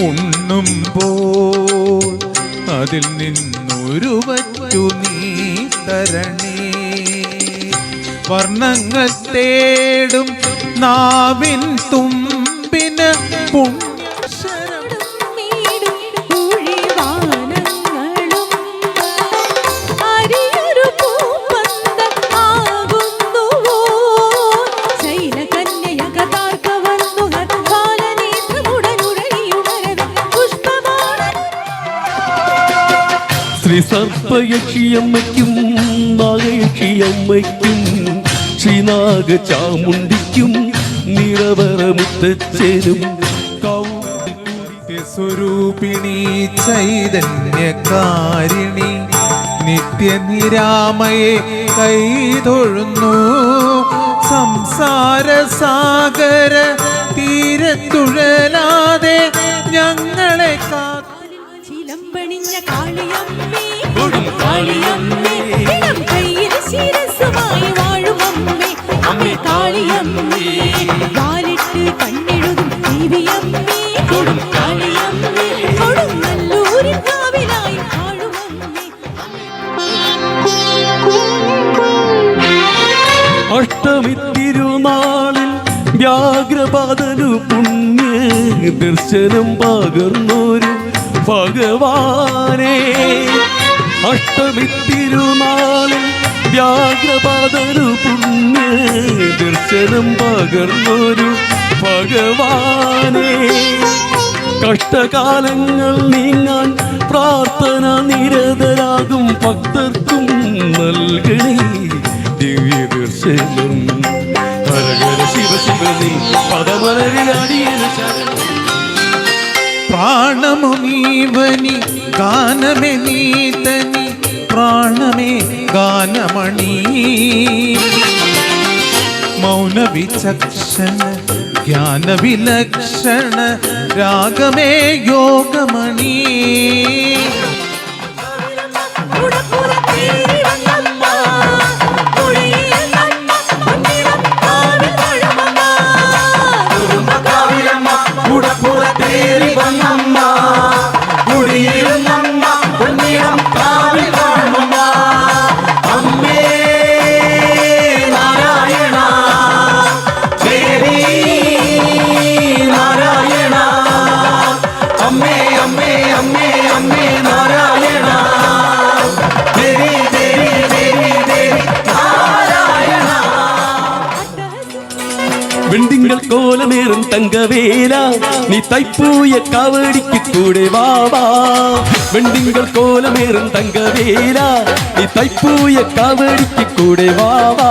ഉണ്ണുമ്പോൾ അതിൽ നിന്നൊരു വറ്റു നീ തരണേ. വർണങ്ങൾ തേടും നാവിൻ തുമ്പിന് പുണ്യശരം സർപ്പയക്ഷിയമ്മയ്ക്കും നാഗയക്ഷിയമ്മയ്ക്കും ശ്രീനാഗ ചാമുണ്ടിക്കും നിറവറ മുത്തച്ഛനും സ്വരൂപിണി ചൈതന്യകാരിണി നിത്യനിരാമയെ കൈതൊഴുന്നു. സംസാര സാഗര തീരത്തുഴലാതെ ഞങ്ങളെ ചിലമ്പണിഞ്ഞ കൊടും കാളിയമ്മേ. ഇളം കയ്യിൽ ശിരസ്സുമായി വാഴും അമ്മേ. അമ്മേ കാളിയമ്മേ വാലിട്ട് കണ്ണെഴുതും ദേവിയമ്മേ. കൊടും കാവിലായി വാഴും അമ്മേ. അഷ്ടമി തിരുനാളിൽ വ്യാഘ്രപാദനു പുണ്യ. ദർശനം പകർന്നൊരു ഭഗവാനെ. അഷ്ടമി വ്യാഘ്രപാതരു പുണ്യ ദർശനം പകർന്നൊരു ഭഗവാനെ. കഷ്ടകാലങ്ങൾ നീങ്ങാൻ പ്രാർത്ഥന നിരതരാകും ഭക്തർക്കും നൽകണേ. ദിവ്യ ദർശനം. ഹരഹര ശിവ ശിവനി ശരണം. പ്രാണമു നീവനി ഗാനമേ നീതനി പ്രാണമേ ഗാനമണി. മൗനവിചക്ഷണ ജ്ഞാനവിലക്ഷണ രാഗമേ യോഗമണി. വന്നമ്മ தேரும் தங்கவேலா. நீ தைப்பூய காவடிக்கு கூட வாவா வெண்டிங்கள் கோலமேறும் தங்கவேலா. நீ தைப்பூய காவடிக்கு கூட வாவா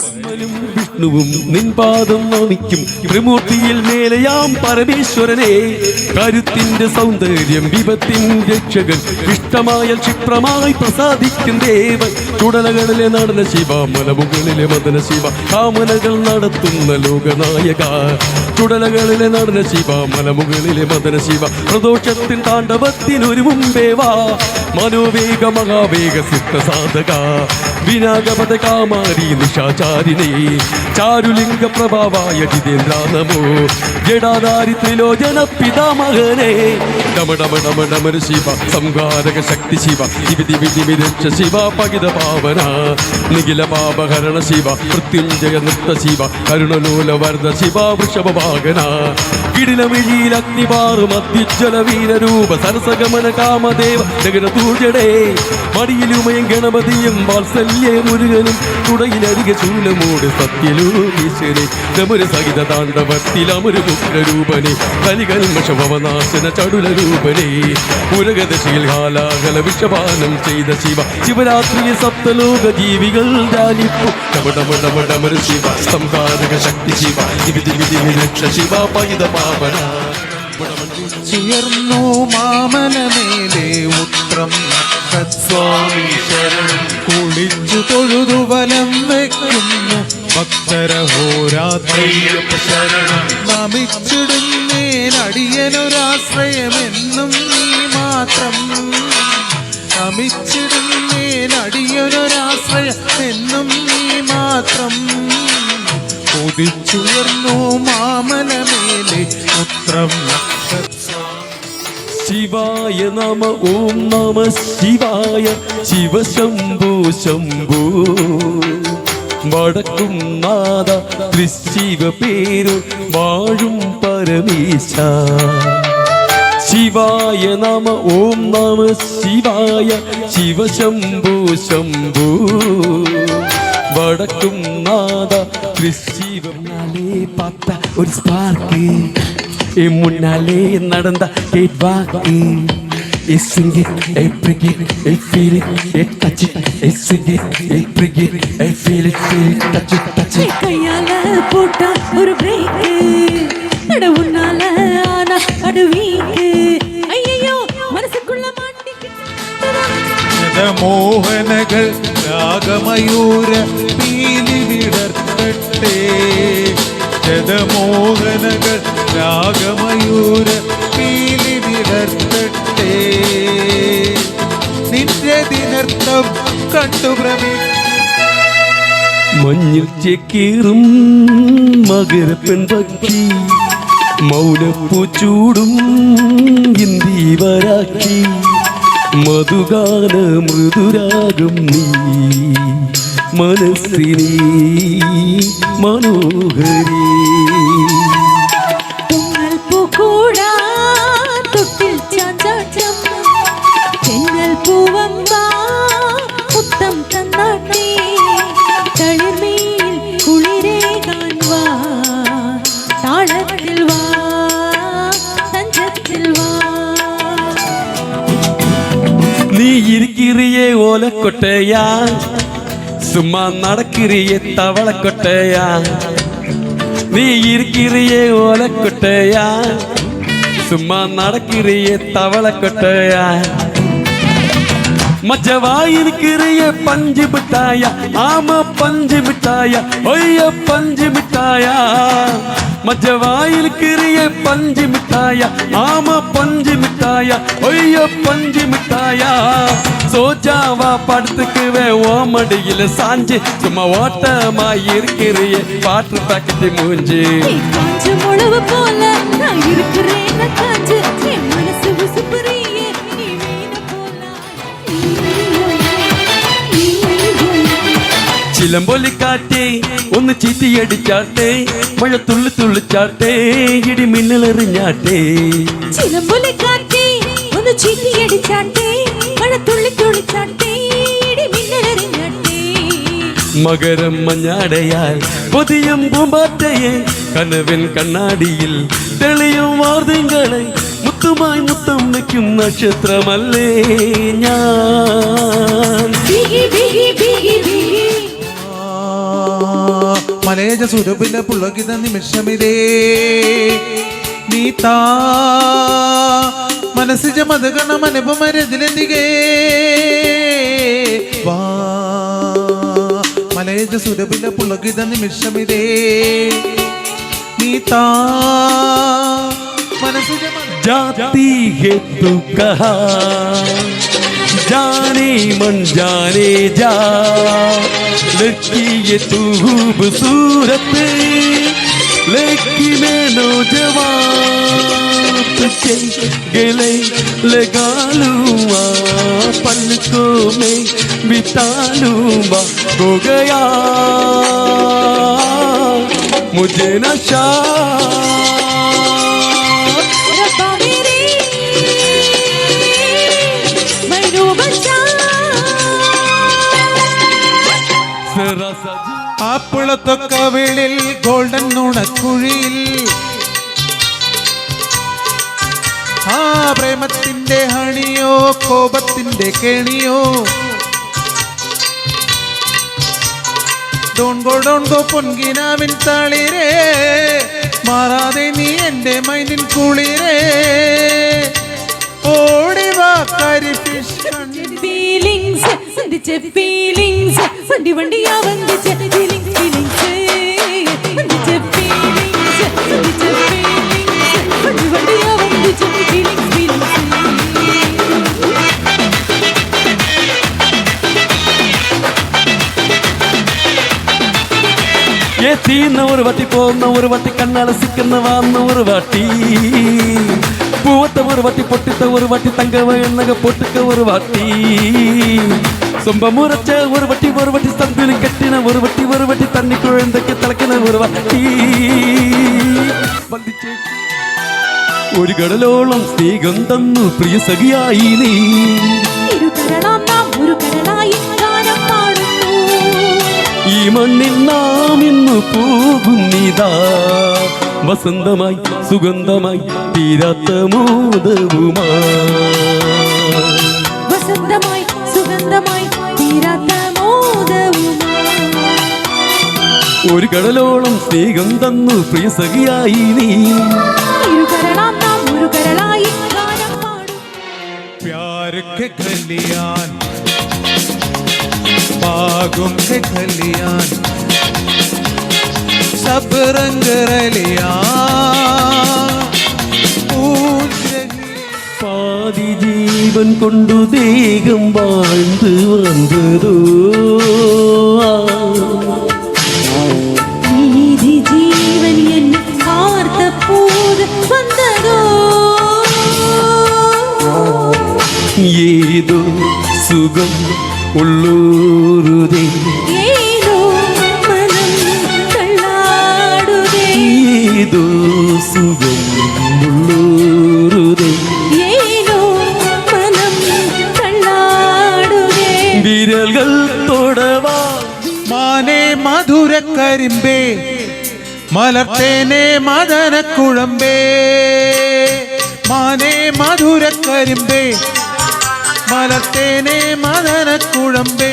കമലും വിഷ്ണുവും നിൻപാദം നമിക്കും ത്രിമൂർത്തിയിൽ മേലയാം പരമേശ്വരനെ. കരുത്തിന്റെ സൗന്ദര്യം വിപത്തിൻ രക്ഷകൻ. ഇഷ്ടമായ ക്ഷിപ്രമായി പ്രസാദിക്കും ദേവൻ. ചുടലകളിലെ നടന ശിവ മലമുകളിലെ മദന ശിവ. കാമനകൾ നടത്തുന്ന ലോകനായക. ചുടലകളിലെ നടന ശിവ മലമുകളിലെ മദന ശിവ. പ്രദോഷത്തിൻ താണ്ഡവത്തിനൊരു മുമ്പേ വാ. മനോവേഗ മഹാവേഗ സിദ്ധ സാധക വിനാഗപത കാമാരി നിശാചാരിണേ. ചാരുലിംഗ പ്രഭാവായ ജിതേന്ദ്ര നമോ. ത്രിലോചന പിതാമഹനെ. ഡമ ശിവ സംഹാരക ശക്തി ശിവ ദിവി വിധി രക്ഷ ശിവ പകിത പാവന. നിഖില പാപഹരണ ശിവ മൃത്യുഞ്ജയ നൃത്ത ശിവ കരുണലോല വർദ്ധ ശിവ വൃഷഭ വാഹന. കിടിലമിഴിയിൽ അഗ്നിപാറും അത്യുജ്വല വീരരൂപ സരസഗമന കാമദേവ ജഗനതൂജടേ മടിയിലുമയും ഗണപതിയും വാത്സല്യ മുരുകനും തുടയിലരികെ ശൂലമൂട് സത്യലോകീശ്വരെ. ഗമര സഹിത താണ്ഡവത്തിലമരു മുഗ്രരൂപനെ കലികൽമശഭവനാശന ചടുല രൂപനെ പുരഗതശീൽ കാലാകല വിഷപാനം ചെയ്ത ശിവ ശിവരാത്രിയെ സപ്തലോക ജീവികൾ ശിവ സംഹാരക ശക്തി ശിവ ലക്ഷ ശിവ പൈത പാപന. ചേർന്നു മാമലമേലെ ഉത്രം സ്വാമി ശരണം കുളിച്ചു തൊഴുതു വലം വെക്കുന്നു. ഭക്തരഹോരാത്രി ശരണം നമിച്ചിടുന്നേനടിയനൊരാശ്രയമെന്നും നീ മാത്രം. നമിച്ചിടുന്നേനടിയനൊരാശ്രയമെന്നും നീ മാത്രം. ഉദിച്ചുയർന്നു മാമലമേലെ ഉത്രം ശിവായ നമ ഓം നമ ശിവായ ശിവശംഭോ ശംഭു വടക്കും നാദ തൃശിവ പേരു വാഴും പരമേശ. ശിവായ നമ ഓം നമ ശിവായ ശിവശംഭോ ശംഭു വടക്കും നാദ തൃശിവ പത്ത ഒരു സ്പാർക്ക് என் முன்னாலே நடந்தா கேட் வாக்கு Et singing, et prier, et feel it, et touch it, et singing, et prier, et feel it, feel it, touch it, touch it. கையால போட்டா ஒரு பிரேக் அட உன்னால ஆனா அடு வீக்கு ஐயோ மனசுக்குள்ள மாட்டிக்கிட்ட மோகனகள் ராகமயூர பீலி விடர்த்தட்டே ജതമോഹനകൾ രാഗമയൂര പീലി വിടർത്തട്ടെ. നിന്റെ ദിനർത്ഥം കണ്ടു ഭ്രമി മഞ്ഞിൽ ചെക്കീറും മകരപ്പൻ പക്ഷി മൗനപ്പൂ ചൂടും ഇന്ദീവരാക്കി മധുഗാന മൃദുരാഗം നീ മനസ്സിനി മനോഹരി. പൂക്കൂടാ. போல கொட்டையா சும்மா நடக்கிறியே தவளை கொட்டையா நீ இருக்கிறியே ஓல கொட்டையா சும்மா நடக்கிறியே தவளை கொட்டையா மச்சவா இருக்கிறிய பஞ்சு மிட்டாயா ஆமா பஞ்சு மிட்டாயா ஒய்ய பஞ்சு மிட்டாயா மஜ வாயில் கிரிய பஞ்சு மிட்டாயா ஆமா பஞ்சு மிட்டாயா ஒய்யோ பஞ்சு மிட்டாயா. சோஜாவா படுத்துக்குவே ஓமடியில சாஞ்சு சும்மா ஓட்டமா இருக்கிறிய பாட்டு பாக்கெட்டு மூஞ்சி. நீ முழவு போல நான் இருக்கிறேன் காஞ்சு மனசு உசுப்புறியே ചിലമ്പൊലിക്കാറ്റേ ഒന്ന് ചീത്തിയടിച്ചാട്ടെ മഴ തുള്ളി തുള്ളിച്ചാട്ടെ ഇടി മിന്നലെറിഞ്ഞാട്ടെ ചിലമ്പൊലി കാറ്റേ ഒന്ന് ചീറ്റിയടിച്ചാട്ടേ മഴ തുള്ളി തുള്ളിച്ചാട്ടേ ഇടി മിന്നലെറിഞ്ഞാട്ടേ മകരം മഞ്ഞാടയാൽ പൊതിയും പൂമ്പാറ്റയെ കനവിൻ കണ്ണാടിയിൽ തെളിയും വാർദ്യങ്ങളെ മുത്തുമായി മുത്തം നിൽക്കും നക്ഷത്രമല്ലേ ഞാൻ. മലേജ സുരഭില പുളകിത നിമിഷമിതേ നീ താ മനസ്സിജ മതഗണം അനുപമരതിലെന്തികേ വാ മലേജ സുരഭില പുളകിത നിമിഷമിതേ നീ താ മനസ്സിജ മത जाती है तू कहा जाने, मन जाने जा। लड़की ये तू खूबसूरत, लड़की में नौजवान। गले लगा लूँगा पलकों में बिता लूँगा, हो गया। मुझे नशा ആപ്പിളത്തൊക്കവിളിൽ ഗോൾഡൻ നുണക്കുഴിയിൽ. ആ പ്രേമത്തിന്റെ ഹണിയോ കോപത്തിന്റെ കെണിയോ. ഡോൺഗോ ഡോൺഗോ പൊൻകിനാവിൻ തളിരേ മാറാതെ നീ എന്റെ മൈൻഡിൻ കുളിരേ. ഓടിവാ ഫീലിങ്സ് ഫീലിങ്സ് വണ്ടി വണ്ടിയാ എത്തിയുന്ന ഒരു വട്ടി പോകുന്ന ഒരു വട്ടി കണ്ണലസിക്കുന്ന ഒരു വട്ടി. പൂവത്ത ഒരു വട്ടി പൊട്ടിത്ത ഒരു വട്ടി തങ്ക എണ്ണക പൊട്ടിക്ക ഒരു വട്ടി. സ്വമ്പമുറച്ച ഒരു വട്ടി ഒരു വട്ടി സന്തുലി കെട്ടിന ഒരു വട്ടി ഒരു വട്ടി തണ്ണി കുഴന്തൊക്കെ തിളക്കുന്ന ഒരു വട്ടി. ഒരു കടലോളം സ്നേഹം തന്നു പ്രിയ സഖിയായി നീ. ഒരു നാം ഒരു പാടുന്നു ഈ മണ്ണിൽ നാം ഇന്ന് പോകുന്നിതാ. വസന്തമായി സുഗന്ധമായി തീരാത്ത മോദവുമായി വസന്തമായി സുഗന്ധമായി തീരാത്ത ഒരു കടലോളം സ്നേഹം തന്നു പ്രിയ സഖിയായി നീ. പ്യാരക്ക് കരളാം बागुम से खलियान सब रंग रलिया பாதி ஜீவன் கொண்டு தேகம் வாழ்ந்து வந்ததோ? மீதி ஜீவன் என்னை ஏதோ சுகம் ഉള്ളൂരുതേ ഏതോ സുഖം ഉള്ളൂരുതേ വിരൽകൾ തൊടവാ. മാനേ മധുര കരിമ്പേ. മലർത്തേനെ മദനക്കുഴമ്പേ. മാനേ മധുര കരിമ്പേ മദനക്കുഴമ്പേ മദന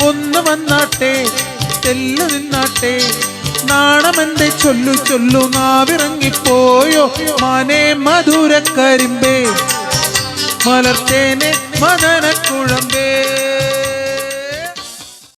ഒന്ന് വന്നാട്ടെ തെല്ലു നിന്നാട്ടെ. നാണമെന്റെ ചൊല്ലു ചൊല്ലു നാവിറങ്ങിപ്പോയോ മാനേ മധുരക്കരിമ്പേ. മലത്തേനെ മദനക്കുഴമ്പേ മദന കുഴമ്പേ